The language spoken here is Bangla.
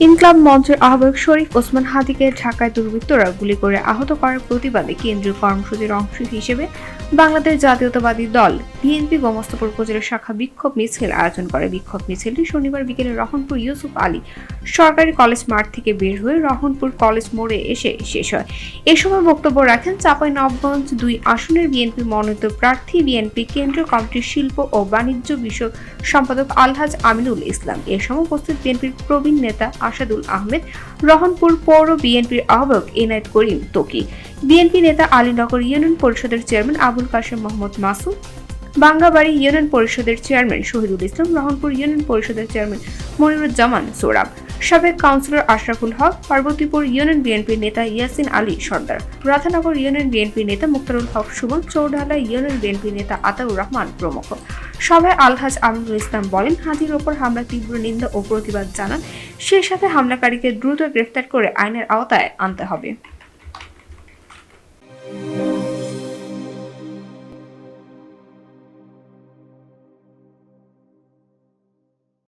ইনকলাব মঞ্চের আহ্বায়ক শরীফ ওসমান হাদিকে ঢাকায় দুর্বৃত্তরা গুলি করে আহত করার প্রতিবাদে কেন্দ্রীয় কর্মসূচির অংশ হিসেবে বাংলাদেশ জাতীয়তাবাদী দল বিএনপি গোমস্তপুর উপজেলা শাখা বিক্ষোভ মিছিল আয়োজন করে। বিক্ষোভ মিছিলটি শনিবার বিকেলে রহনপুর ইউসুফ আলী সরকারি কলেজ মাঠ থেকে বের হয়ে রহনপুর কলেজ মোড়ে এসে শেষ হয়। এ সময় বক্তব্য রাখেন চাপাই নবগঞ্জ দুই আসনের বিএনপি মনোনীত প্রার্থী বিএনপি কেন্দ্রীয় কমিটির শিল্প ও বাণিজ্য বিষয়ক সম্পাদক আলহাজ আমিনুল ইসলাম। এ সময় উপস্থিত বিএনপির প্রবীণ নেতা আসাদুল আহমেদ, রহনপুর পৌর বিএনপির আহ্বায়ক এনায়েত করিম তোকি, বিএনপি নেতা আলীনগর ইউনিয়ন পরিষদের চেয়ারম্যান আবুল কাশেম মোহাম্মদ মাসুদ বাঙ্গাবাড়ি ইউনিয়ন পরিষদের চেয়ারম্যান শহীদুল ইসলাম, রহনপুর ইউনিয়ন পরিষদের চেয়ারম্যান মনিরুজ্জামান সোরাব সাবেক কাউন্সিলর আশরাফুল হক, পার্বতীপুর ইউনিয়ন বিএনপির নেতা ইয়াসিন আলী সর্দার, রাধানগর ইউনিয়ন বিএনপির নেতা মুক্তারুল হক সুমন, চৌডালা ইউনিয়ন বিএনপির নেতা আতাউর রহমান প্রমুখ। সভায় আলহাজ আমিনুল ইসলাম বলেন, হাজির ওপর হামলা তীব্র নিন্দা ও প্রতিবাদ জানান, সেই সাথে হামলাকারীকে দ্রুত গ্রেফতার করে আইনের আওতায় আনতে হবে।